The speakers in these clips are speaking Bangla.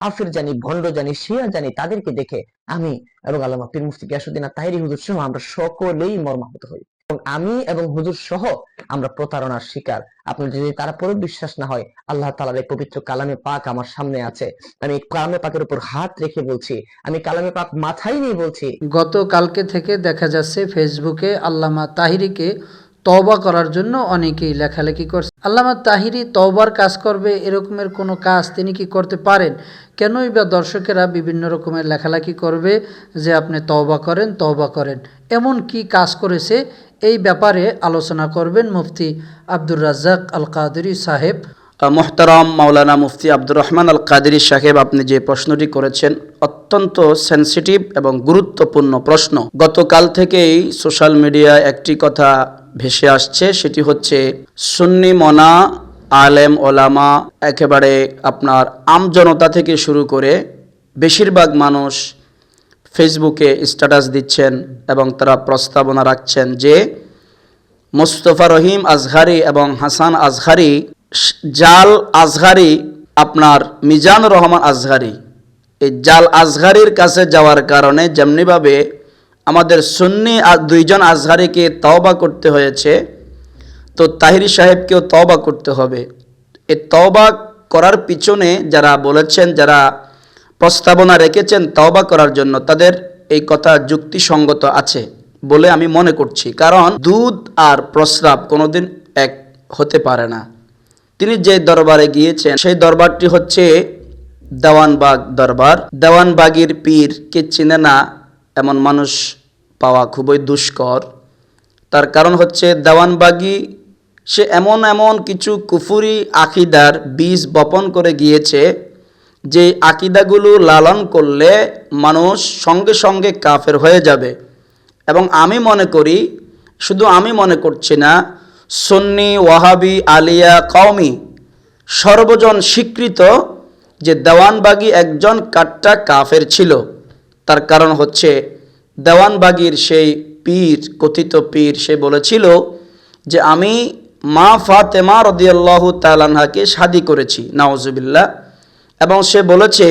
কাফির জানি, ভণ্ড জানি, শিয়া জানি, তাদেরকে দেখে আমি এবং আল্লামা পীর মুফতি গিয়াসুদ্দিন তাহিরি হুজুর সহ আমরা সকলেই মর্মাহত হই। এবং আমি এবং হুজুর সহ আমরা প্রতারণার শিকার। আপনার যদি তার তারপরেও বিশ্বাস না হয়, আল্লাহ তালার এই পবিত্র কালামে পাক আমার সামনে আছে। আমি কালামে পাকের উপর হাত রেখে বলছি, আমি কালামে পাক মাথায় নিয়ে বলছি। গতকালকে থেকে দেখা যাচ্ছে ফেসবুকে আল্লামা তাহিরিকে তওবা করার জন্য অনেকেই লেখালেখি করছে। আল্লামা তাহিরি তওবার কাজ করবে, এরকমের কোনো কাজ তিনি কি করতে পারেন? কেনই বা দর্শকেরা বিভিন্ন রকমের লেখালেখি করবে যে আপনি তওবা করেন তওবা করেন। এমন কি কাজ করেছে? এই ব্যাপারে আলোচনা করবেন মুফতি আব্দুর রাজ্জাক আল কাদরি সাহেব। মোহতারাম মাওলানা মুফতি আব্দুর রহমান আল কাদেরি সাহেব, আপনি যে প্রশ্নটি করেছেন, অত্যন্ত সেন্সিটিভ এবং গুরুত্বপূর্ণ প্রশ্ন। গতকাল থেকেই সোশ্যাল মিডিয়ায় একটি কথা ভেসে আসছে, সেটি হচ্ছে, সুন্নি মনা, আলেম, ওলামা, একেবারে আপনার আমজনতা থেকে শুরু করে বেশিরভাগ মানুষ ফেসবুকে স্ট্যাটাস দিচ্ছেন এবং তারা প্রস্তাবনা রাখছেন যে, মোস্তফা রহিম আজহারি এবং হাসান আজহারি জাল আজহারি আপনার মিজান রহমান আজহারি। এই জাল আজহারির কাছে যাওয়ার কারণে যেমনিভাবে আমাদের সুন্নি দুইজন আজহারিকে তওবা করতে হয়েছে, তো তাহিরি সাহেবকেও তওবা করতে হবে। এ তওবা করার পিছনে যারা বলেছেন, যারা প্রস্তাবনা রেখেছেন তওবা করার জন্য, তাদের এই কথা যুক্তিসঙ্গত আছে বলে আমি মনে করছি। কারণ দুধ আর প্রস্রাব কোনোদিন এক হতে পারে না। তিনি যে দরবারে গিয়েছেন, সেই দরবারটি হচ্ছে দেওয়ানবাগ দরবার। দেওয়ানবাগির পীর কে চিনে না এমন মানুষ পাওয়া খুবই দুষ্কর। তার কারণ হচ্ছে দেওয়ানবাগি, সে এমন এমন কিছু কুফুরি আকিদার বীজ বপন করে গিয়েছে, যে আকিদাগুলো লালন করলে মানুষ সঙ্গে সঙ্গে কাফের হয়ে যাবে। এবং আমি মনে করি, শুধু আমি মনে করছি না সন্নি, ওয়াহাবি, আলিয়া, কওমি সর্বজন স্বীকৃত যে দেওয়ানবাগি একজন কাট্টা কাফের ছিল। তার কারণ হচ্ছে দেওয়ানবাগির সেই পীর, কথিত পীর, সে বলেছিল যে আমি মা ফাতেমা রদিয়াল্লাহ তালানহাকে শাদি করেছি নাওজুবিল্লাহ এবং সে বলেছে,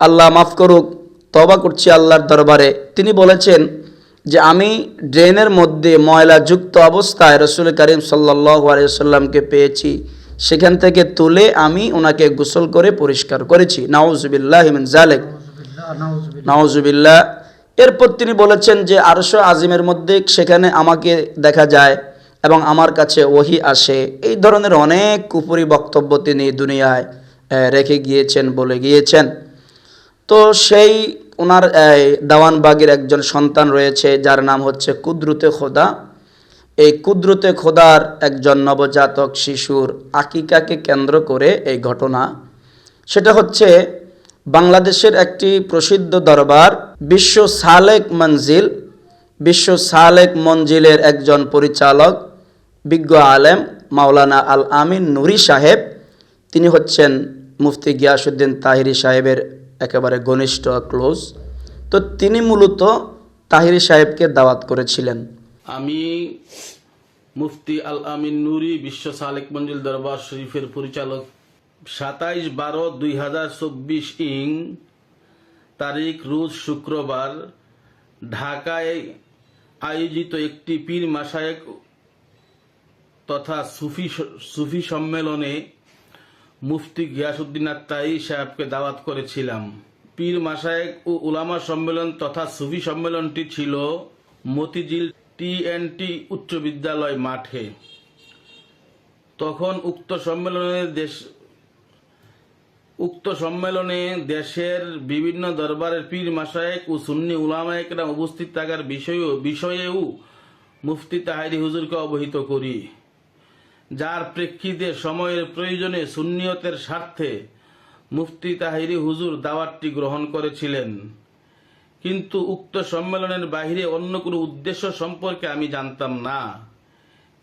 আল্লাহ মাফ করুক তবা করছি আল্লাহর দরবারে। তিনি বলেছেন যে আমি ড্রেনের মধ্যে ময়লাযুক্ত অবস্থায় রসুল করিম সাল্লাহ আলিয়াল্লামকে পেয়েছি, সেখান থেকে তুলে আমি ওনাকে গোসল করে পরিষ্কার করেছি। নাউজুবিল্লাহ হিমিন জালেক নাউজুবিল্লাহ। এরপর তিনি বলেছেন যে আরশো আজিমের মধ্যে সেখানে আমাকে দেখা যায় এবং আমার কাছে ওহি আসে। এই ধরনের অনেক কুপুরি বক্তব্য তিনি দুনিয়ায় রেখে গিয়েছেন বলে গিয়েছেন। তো সেই ওনার দেওয়ানবাগের একজন সন্তান রয়েছে, যার নাম হচ্ছে কুদরতে খোদা। এই কুদরতে খোদার একজন নবজাতক শিশুর আকিকাকে কেন্দ্র করে এই ঘটনা। সেটা হচ্ছে বাংলাদেশের একটি প্রসিদ্ধ দরবার, বিশ্ব সালেক মঞ্জিল। বিশ্ব সালেক মঞ্জিলের একজন পরিচালক, বিজ্ঞ আলেম মাওলানা আল আমিন নুরি সাহেব। তিনি হচ্ছেন মুফতি গিয়াসুদ্দিন তাহিরি সাহেবের একেবারে ঘনিষ্ঠ ক্লোজ তো তিনি মূলত তাহিরি সাহেবকে দাওয়াত করেছিলেন। আমি মুফতি আল আমিন নুরি বিশ্ব সালেক মঞ্জিল দরবার শরীফের পরিচালক। সাতাইশ বারো দুই হাজার চব্বিশ ইং তারিখ রোজ শুক্রবার ঢাকায় আয়োজিত একটি পীর মাসায়েক তথা সুফি সুফি সম্মেলনে মুফতি গিয়াসুদ্দিন আত্মাই সাহেবকে দাওয়াত করেছিলাম। পীর মাসায়েক ও উলামা সম্মেলন তথা সুফি সম্মেলনটি ছিল মতিঝিল টিএনটি উচ্চ বিদ্যালয় মাঠে। তখন উক্ত সম্মেলনে দেশ, উক্ত সম্মেলনে দেশের বিভিন্ন দরবারের পীর মাসায়েক ও সুন্নি উলামায়েকরা উপস্থিত থাকার বিষয়েও বিষয়েও মুফতি তাহারি হুজুরকে অবহিত করি। যার প্রেক্ষিতে সময়ের প্রয়োজনে সুন্নিয়তের স্বার্থে মুফতি তাহিরি হুজুর দাওয়াতটি গ্রহণ করেছিলেন। কিন্তু উক্ত সম্মেলনের বাহিরে অন্য কোনো উদ্দেশ্য সম্পর্কে আমি জানতাম না।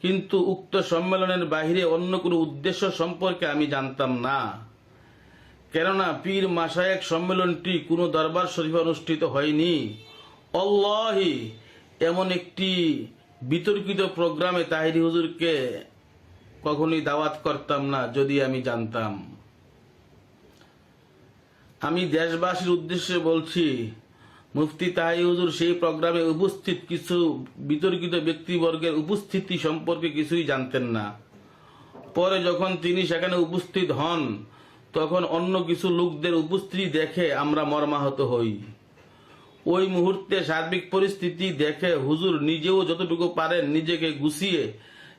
কিন্তু উক্ত সম্মেলনের বাহিরে অন্য কোনো উদ্দেশ্য সম্পর্কে আমি জানতাম না। কেননা পীর মাসায়েক সম্মেলনটি কোনো দরবার শরীফে অনুষ্ঠিত হয়নি। অল্লাহি এমন একটি বিতর্কিত প্রোগ্রামে তাহিরি হুজুরকে কখনোই দাওয়াত করতাম না, যদি আমি জানতাম। আমি দেশবাসীর উদ্দেশ্যে বলছি, মুফতি তাহাই হুজুর সেই প্রোগ্রামে উপস্থিত কিছু বিতর্কিত ব্যক্তিবর্গের উপস্থিতি সম্পর্কে কিছুই জানতেন না। পরে যখন তিনি সেখানে উপস্থিত হন, তখন অন্য কিছু লোকদের উপস্থিতি দেখে আমরা মর্মাহত হই। ওই মুহূর্তে সার্বিক পরিস্থিতি দেখে হুজুর নিজেও যতটুকু পারেন নিজেকে গুছিয়ে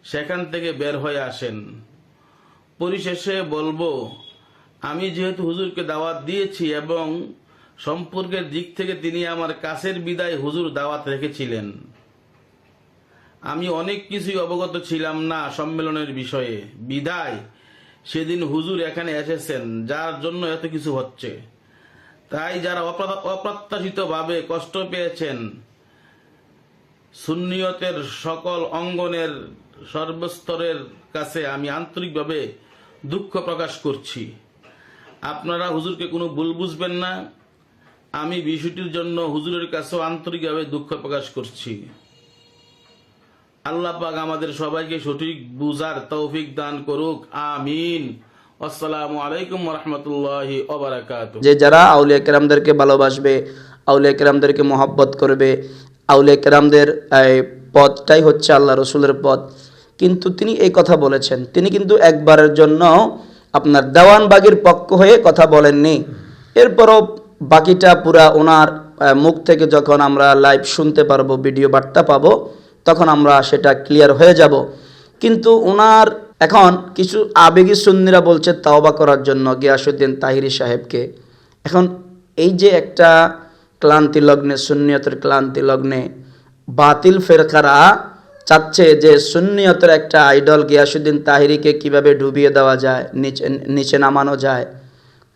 সেখান থেকে বের হয়ে আসেন। পরিশেষে বলব, আমি যেহেতু হুজুরকে দাওয়াত দিয়েছি এবং সম্পর্কের দিক থেকে তিনি আমার কাছের বিদায় হুজুর দাওয়াত রেখেছিলেন। আমি অনেক কিছুই অবগত ছিলাম না সম্মেলনের বিষয়ে। বিদায় সেদিন হুজুর এখানে এসেছেন, যার জন্য এত কিছু হচ্ছে। তাই যারা অপ্রত্যাশিত ভাবে কষ্ট পেয়েছেন, সুন্নিয়তের সকল অঙ্গনের সর্বস্তরের কাছে আমি আন্তরিকভাবে দুঃখ প্রকাশ করছি। আপনারা হুজুরকে কোনো ভুল বুঝবেন না। আমি বিষয়টির জন্য হুজুরের কাছেও আন্তরিকভাবে দুঃখ প্রকাশ করছি। আল্লাহ পাক আমাদের সবাইকে সঠিক বুঝার তৌফিক দান করুক। আমিন। আসসালামু আলাইকুম রহমতুল্লাহি যে যারা আউলিয়া কেরামদেরকে ভালোবাসবে, আউলিয়া কেরামদেরকে মহব্বত করবে, আউলিয়া কেরামদের পথটাই হচ্ছে আল্লাহ রসুলের পথ। কিন্তু তিনি এই কথা বলেছেন। তিনি কিন্তু একবারের জন্য আপনার দেওয়ানবাগির পক্ষ হয়ে কথা বলেননি। এরপরও বাকিটা পুরা ওনার মুখ থেকে যখন আমরা লাইভ শুনতে পারব, ভিডিও বার্তা পাবো, তখন আমরা সেটা ক্লিয়ার হয়ে যাব। কিন্তু ওনার এখন কিছু আবেগী সুন্নিরা বলছে তাওবা করার জন্য গিয়াসুদ্দিন তাহিরি সাহেবকে। এখন এই যে একটা ক্লান্তি লগ্নে, সুন্নিয়তের ক্লান্তি লগ্নে বাতিল ফেরকারা চাচ্ছে যে সুন্নিয়তের একটা আইডল গিয়াসুদ্দিন তাহিরিকে কীভাবে ডুবিয়ে দেওয়া যায়, নিচে নিচে নামানো যায়,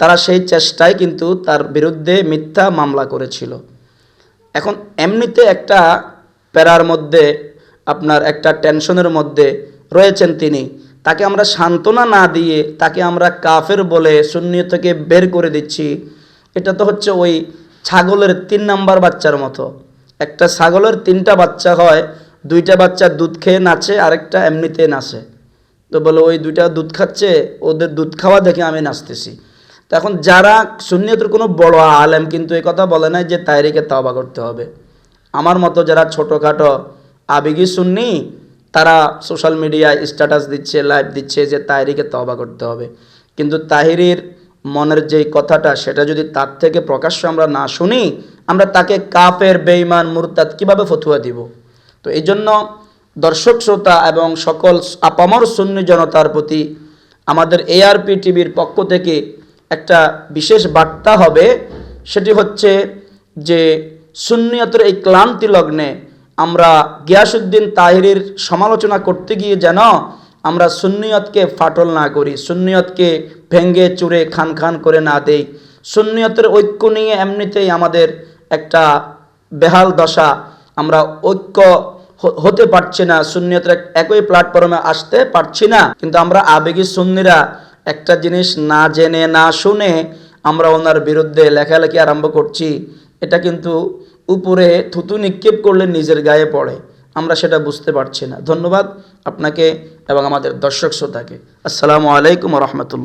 তারা সেই চেষ্টায় কিন্তু তার বিরুদ্ধে মিথ্যা মামলা করেছিল। এখন এমনিতে একটা প্যারার মধ্যে, আপনার একটা টেনশনের মধ্যে রয়েছেন তিনি। তাকে আমরা সান্ত্বনা না দিয়ে, তাকে আমরা কাফের বলে শূন্য থেকে বের করে দিচ্ছি, এটা তো হচ্ছে ওই ছাগলের তিন নাম্বার বাচ্চার মতো। একটা ছাগলের তিনটা বাচ্চা হয় দুইটা বাচ্চা দুধ খেয়ে নাচে, আরেকটা এমনিতে নাচে। তো বলো, ওই দুইটা দুধ খাচ্ছে, ওদের দুধ খাওয়া দেখে আমি নাচতেছি। তো এখন যারা সুন্নিয়তের কোনো বড় আলেম কিন্তু এই কথা বলে না যে তাইরিকে তাওবা করতে হবে। আমার মতো যারা ছোটোখাটো আবেগী সুন্নি, তারা সোশ্যাল মিডিয়ায় স্ট্যাটাস দিচ্ছে, লাইভ দিচ্ছে যে তাহিরিকে তবা করতে হবে। কিন্তু তাহিরির মনের যেই কথাটা, সেটা যদি তার থেকে প্রকাশ্য আমরা না শুনি, আমরা তাকে কাফের বেইমান মুরতাদ কীভাবে ফতুয়া দিব? তো এই জন্য দর্শক, শ্রোতা এবং সকল আপামর সুন্নি জনতার প্রতি আমাদের এআরপি টিভির পক্ষ থেকে একটা বিশেষ বার্তা হবে। সেটি হচ্ছে যে সুন্নিয়তের এই ক্লান্তি লগ্নে আমরা গিয়াসুদ্দিন তাহিরের সমালোচনা করতে গিয়ে যেন আমরা সুন্নিয়তকে ফাটল না করি, সুন্নিয়তকে ভেঙ্গে চুরে খান খান করে না দেই। সুন্নিয়তের ঐক্য নিয়ে এমনিতেই আমাদের একটা বেহাল দশা। আমরা ঐক্য হতে পারছি না। সুন্নিয়তের একই প্ল্যাটফর্মে আসতে পারছি না। কিন্তু আমরা আবেগী সুন্নিরা একটা জিনিস না জেনে, না শুনে আমরা ওনার বিরুদ্ধে লেখালেখি আরম্ভ করছি। এটা কিন্তু উপরে থুতু নিক্ষেপ করলে নিজের গায়ে পড়ে। আমরা সেটা বুঝতে পারছি না। ধন্যবাদ আপনাকে এবং আমাদের দর্শক শ্রোতাকে। আসসালামু আলাইকুম রহমতুল্লাহ।